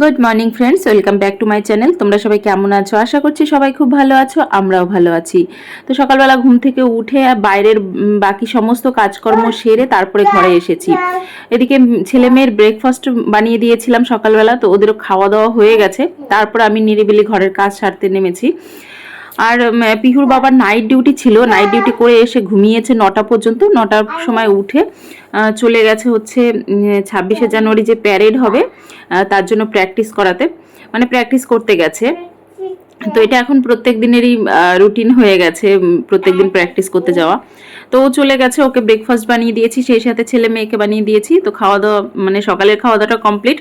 Good morning friends welcome back to my channel তোমরা সবাই কেমন আছো? আশা করছি সবাই খুব ভালো আছো, আমরাও ভালো আছি। তো সকালবেলা ঘুম থেকে উঠে বাইরের বাকি সমস্ত কাজকর্ম সেরে তারপরে ঘরে এসেছি। এদিকে ছেলে মেয়ের ব্রেকফাস্ট বানিয়ে দিয়েছিলাম সকালবেলা, তো ওদেরও খাওয়া দাওয়া হয়ে গেছে। তারপর আমি নিরিবিলি ঘরের কাজ সারতে নেমেছি। আর পিহুর বাবার নাইট ডিউটি ছিল। নাইট ডিউটি করে এসে ঘুমিয়েছে নটা পর্যন্ত। নটার সময় উঠে চলে গেছে হচ্ছে ছাব্বিশে জানুয়ারি যে প্যারেড হবে তার জন্য প্র্যাকটিস করাতে। মানে প্র্যাকটিস করতে গেছে। তো এটা এখন প্রত্যেক দিনেরই রুটিন হয়ে গেছে প্রত্যেক দিন প্র্যাকটিস করতে যাওয়া। তো ও চলে গেছে, ওকে ব্রেকফাস্ট বানিয়ে দিয়েছি, সেই সাথে ছেলে মেয়েকে বানিয়ে দিয়েছি। তো খাওয়া দাওয়া মানে সকালের খাওয়া দাওয়াটা কমপ্লিট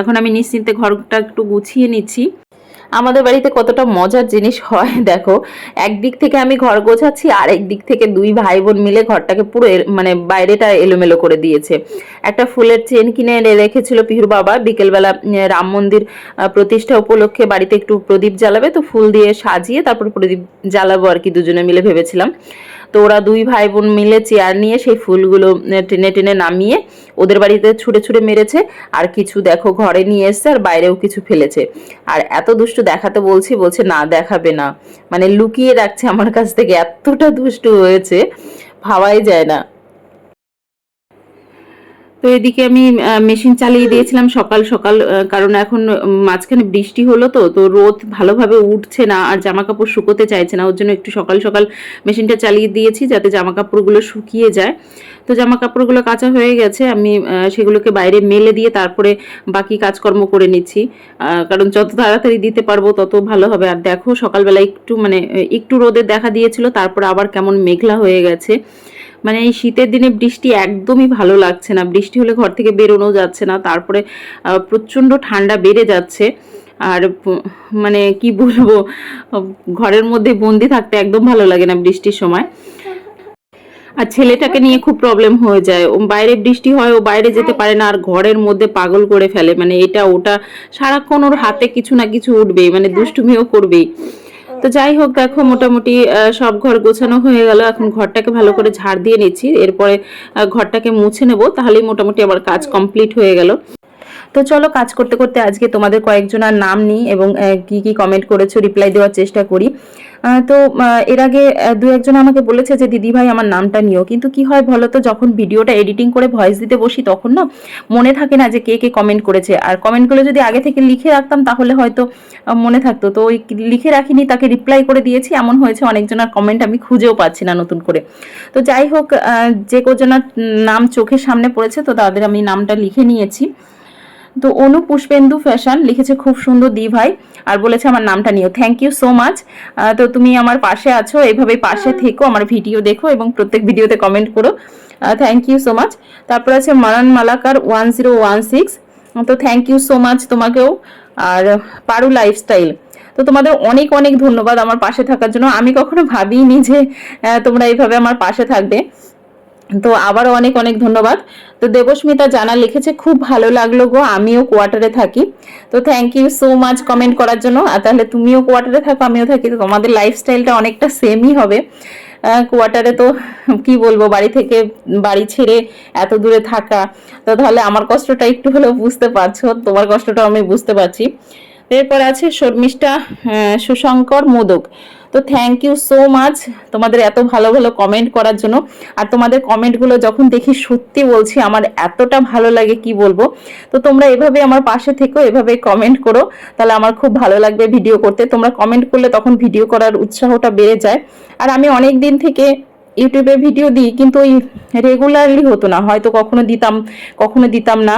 এখন আমি নিশ্চিন্তে ঘরটা একটু গুছিয়ে নিচ্ছি। আমাদের বাড়িতে কতটা মজার জিনিস হয়, দেখো। একদিক থেকে আমি ঘর গোছাচ্ছি আর একদিক থেকে দুই ভাই বোন মিলে ঘরটাকে পুরো মানে বাইরেটা এলোমেলো করে দিয়েছে। একটা ফুলের চেন কিনে এনে রেখেছিল পিহুর বাবা। বিকেলবেলা রাম মন্দির প্রতিষ্ঠা উপলক্ষে বাড়িতে একটু প্রদীপ জ্বালাবে, তো ফুল দিয়ে সাজিয়ে তারপর প্রদীপ জ্বালাবো আর কি দুজনে মিলে ভেবেছিলাম। তো ওরা দুই ভাই বোন মিলে চেয়ার নিয়ে সেই ফুলগুলো টেনে টেনে নামিয়ে ওদের বাড়িতে ছুঁড়ে ছুঁড়ে মেরেছে। আর কিছু দেখো ঘরে নিয়ে এসছে আর বাইরেও কিছু ফেলেছে। আর এত দুষ্টু দেখাতে বলছি, বলছে না দেখাবে না। মানে লুকিয়ে রাখছে আমার কাছ থেকে। এতটা দুষ্টু হয়েছে। ভাবাই যায় না। তো এদিকে আমি মেশিন চালিয়ে দিয়েছিলাম সকাল সকাল কারণ এখন মাঝখানে বৃষ্টি হলো তো তো রোদ ভালোভাবে উঠছে না আর জামা কাপড় শুকোতে চাইছে না। ওর জন্য একটু সকাল সকাল মেশিনটা চালিয়ে দিয়েছি যাতে জামা কাপড়গুলো শুকিয়ে যায়। তো জামা কাপড়গুলো কাঁচা হয়ে গেছে আমি সেগুলোকে বাইরে মেলে দিয়ে তারপরে বাকি কাজকর্ম করে নিচ্ছি। কারণ যত তাড়াতাড়ি দিতে পারব তত ভালো হবে। আর দেখো সকালবেলা একটু মানে একটু রোদের দেখা দিয়েছিল তারপরে আবার কেমন মেঘলা হয়ে গেছে। মানে এই শীতের দিনে বৃষ্টি একদমই ভালো লাগছে না। বৃষ্টি হলে ঘর থেকে বেরোনো যাচ্ছে না। তারপরে প্রচণ্ড ঠান্ডা বেড়ে যাচ্ছে। আর মানে কি বলব ঘরের মধ্যে বন্দি থাকতে একদম ভালো লাগে না বৃষ্টির সময়। আর ছেলেটাকে নিয়ে খুব প্রবলেম হয়ে যায়। ও বাইরে বৃষ্টি হয়, ও বাইরে যেতে পারে না। আর ঘরের মধ্যে পাগল করে ফেলে। মানে এটা, ওটা সারাক্ষণ ওর হাতে কিছু না কিছু উঠবেই। মানে দুষ্টুমিও করবেই। তো যাই হোক, দেখো মোটামুটি সব ঘর গোছানো হয়ে গেল। এখন ঘরটাকে ভালো করে ঝাড় দিয়ে নিচ্ছি। এরপরে ঘরটাকে মুছে নেব। তাহলেই মোটামুটি আমার কাজ কমপ্লিট হয়ে গেল। তো চলো কাজ করতে করতে আজকে তোমাদের কয়েকজনের নাম নিই এবং কি কি কমেন্ট করেছ রিপ্লাই দেওয়ার চেষ্টা করি। তো এর আগে দু একজন আমাকে বলেছে যে, দিদি ভাই, আমার নামটা নিও। কিন্তু কি হয় বলো তো যখন ভিডিওটা এডিটিং করে ভয়েস দিতে বসি তখন না, মনে থাকে না যে, কে কে কমেন্ট করেছে। আর কমেন্টগুলো যদি আগে থেকে লিখে রাখতাম, তাহলে হয়তো মনে থাকতো। তো ওই লিখে রাখিনি, তাকে রিপ্লাই করে দিয়েছি। এমন হয়েছে, অনেকজনের কমেন্ট আমি খুঁজেও পাচ্ছি না নতুন করে। তো যাই হোক যে কজনার নাম চোখের সামনে পড়েছে, তো তাদের আমি নামটা লিখে নিয়েছি। তো অনু পুষ্পেন্দু ফ্যাশন লিখেছে খুব সুন্দর দি ভাই আর বলেছে আমার নামটা নিও। থ্যাংক ইউ সো মাচ তো তুমি আমার পাশে আছো এইভাবেই পাশে থেকো আমার ভিডিও দেখো এবং প্রত্যেক ভিডিওতে কমেন্ট করো। থ্যাংক ইউ সো মাচ তারপর আছে Maran Malakar one zero one six তো থ্যাংক ইউ সো মাচ তোমাকেও। আর পারু লাইফস্টাইল তো তোমাদের অনেক অনেক ধন্যবাদ আমার পাশে থাকার জন্য। আমি কখনো ভাবিনি যে তোমরা এইভাবে আমার পাশে থাকবে। তো আবারও অনেক অনেক ধন্যবাদ। তো দেবস্মিতা জানা লিখেছে, খুব ভালো লাগল গো, আমিও কোয়ার্টারে থাকি। তো thank you so much comment করার জন্য। আর তাহলে তুমিও কোয়ার্টারে থাকো, আমিও থাকি। তো তোমাদের লাইফস্টাইলটা অনেকটা সেমই হবে। কোয়ার্টারে তো কি বলব, বাড়ি থেকে বাড়ি ছেড়ে এত দূরে থাকা। তো তাহলে আমার কষ্টটা একটু হলেও বুঝতে পারছ, তোমার কষ্টটাও আমি বুঝতে পারছি। এরপর আছে শর্মিষ্ঠা সুশঙ্কর মোদক। তো থ্যাংক ইউ সো মাচ তোমাদের এত ভালো ভালো কমেন্ট করার জন্য। আর তোমাদের কমেন্টগুলো যখন দেখি সত্যি বলছি, আমার এতটা ভালো লাগে কি বলব? তো তোমরা এভাবে আমার পাশে থেকো, এভাবে কমেন্ট করো। তাহলে আমার খুব ভালো লাগবে ভিডিও করতে। তোমরা কমেন্ট করলে তখন ভিডিও করার উৎসাহটা বেড়ে যায়। আর আমি অনেক দিন থেকে ইউটিউবে ভিডিও দিই, কিন্তু ওই রেগুলারলি হতো না। হয়তো কখনো দিতাম কখনো দিতাম না।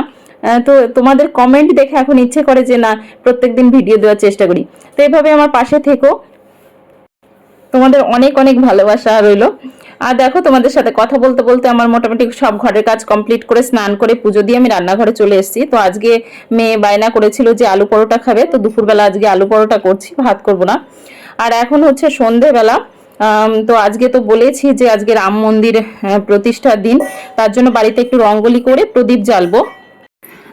তো তোমাদের কমেন্ট দেখে এখন ইচ্ছে করে যে না, প্রত্যেকদিন ভিডিও দেওয়ার চেষ্টা করি। তো এভাবে আমার পাশে থেকো। তোমাদের অনেক অনেক ভালোবাসা রইল। আর দেখো, তোমাদের সাথে কথা বলতে বলতে আমার মোটামুটি সব ঘরের কাজ কমপ্লিট করে, স্নান করে, পুজো দিয়ে আমি রান্নাঘরে চলে এসেছি। তো আজকে মেয়ে বায়না করেছিল যে আলু পরোটা খাবে, তো দুপুরবেলা আজকে আলু পরোটা করছি, ভাত করব না। আর এখন হচ্ছে সন্ধেবেলা তো আজকে তো বলেছি যে আজকে রাম মন্দির প্রতিষ্ঠার দিন। তার জন্য বাড়িতে একটু রঙ্গোলি করে প্রদীপ জ্বালবো।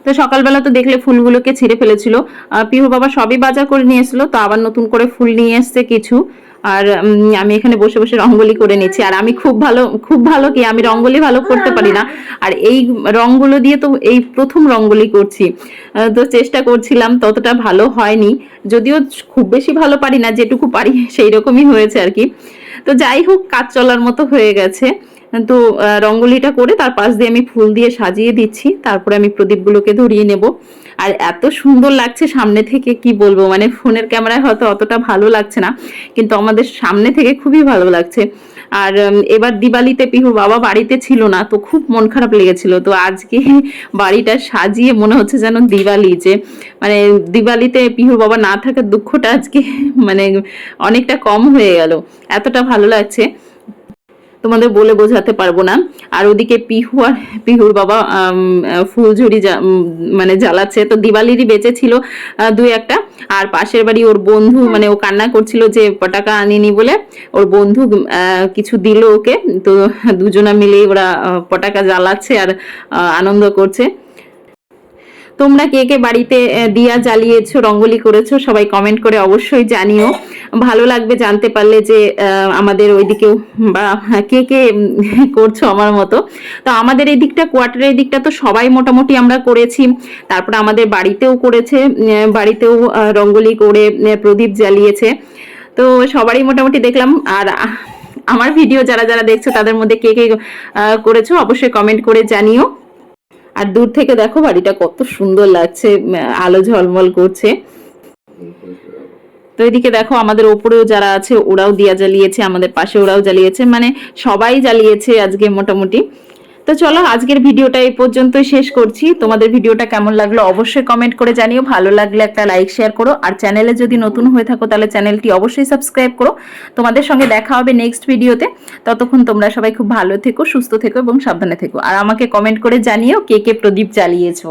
তো সকালবেলা তো দেখলে ফুলগুলোকে ছিঁড়ে ফেলেছিল। পিহু বাবা সবই বাজার করে নিয়ে তো আবার নতুন করে ফুল নিয়ে এসছে কিছু। আর আমি এখানে বসে বসে রঙ্গোলি করে নিচ্ছি। আর আমি খুব ভালো খুব ভালো কি, আমি রঙ্গোলি ভালো করতে পারি না। আর এই রঙগুলো দিয়ে তো এই প্রথম রঙ্গোলি করছি। তো চেষ্টা করছিলাম, ততটা ভালো হয়নি। যদিও খুব বেশি ভালো পারি না, যেটুকু পারি সেই রকমই হয়েছে আর কি। তো যাই হোক, কাজ চলার মতো হয়ে গেছে। তো রঙ্গোলিটা করে তার পাশ দিয়ে আমি ফুল দিয়ে সাজিয়ে দিচ্ছি। তারপরে আমি প্রদীপগুলোকে ধরিয়ে নেব। আর এত সুন্দর লাগছে সামনে থেকে, কি বলব? মানে ফোনের ক্যামেরায় হয়তো অতটা ভালো লাগছে না, কিন্তু আমাদের সামনে থেকে খুবই ভালো লাগছে। আর এবার দিওয়ালিতে পিহুর বাবা বাড়িতে ছিল না, তো খুব মন খারাপ লেগেছিল। তো আজকে বাড়িটা সাজিয়ে মনে হচ্ছে যেন দিওয়ালি যে মানে দিওয়ালিতে পিহুর বাবা না থাকার দুঃখটা আজকে মানে অনেকটা কম হয়ে গেল। এতটা ভালো লাগছে। তোমাদের বলে বোঝাতে পারব না। আর ওদিকে পিহু আর পিহুর বাবা ফুলঝুরি মানে জ্বালাচ্ছে। তো দিওয়ালিরই বেঁচে ছিল দুই একটা। আর পাশের বাড়ি ওর বন্ধু মানে ও কান্না করছিল যে পটাকা আনিনি বলে। ওর বন্ধু কিছু দিল ওকে। তো দুজনা মিলে ওরা পটাকা জ্বালাচ্ছে আর আনন্দ করছে। তোমরা কে কে বাড়িতে দিয়া জ্বালিয়েছো, রঙ্গোলি করেছ, সবাই কমেন্ট করে অবশ্যই জানিও। ভালো লাগবে জানতে পারলে যে আমাদের ওইদিকেও বা কে কে করছ আমার মতো। তো আমাদের এই দিকটা কোয়ার্টারের দিকটা তো সবাই মোটামুটি আমরা করেছি। তারপরে আমাদের বাড়িতেও করেছে বাড়িতেও রঙ্গোলি করে প্রদীপ জ্বালিয়েছে। তো সবারই মোটামুটি দেখলাম। আর আমার ভিডিও যারা যারা দেখছ, তাদের মধ্যে কে কে করেছ, অবশ্যই কমেন্ট করে জানিও। আর দূর থেকে দেখো বাড়িটা কত সুন্দর লাগছে আলো ঝলমল করছে। তো এদিকে দেখো আমাদের ওপরেও যারা আছে ওরাও দিয়া জ্বালিয়েছে, আমাদের পাশে ওরাও জ্বালিয়েছে মানে সবাই জ্বালিয়েছে আজকে মোটামুটি। তো চলো, আজকের ভিডিওটা এই পর্যন্তই শেষ করছি। তোমাদের ভিডিওটা কেমন লাগল অবশ্যই কমেন্ট করে জানিও। ভালো লাগলে একটা লাইক শেয়ার করো। আর চ্যানেলে যদি নতুন হয়ে থাকো, তাহলে চ্যানেলটি অবশ্যই সাবস্ক্রাইব করো। তোমাদের সঙ্গে দেখা হবে নেক্সট ভিডিওতে ততক্ষণ তোমরা সবাই খুব ভালো থেকো, সুস্থ থেকো এবং সাবধানে থেকো। আর আমাকে কমেন্ট করে জানিও কে কে প্রদীপ জ্বালিয়েছো।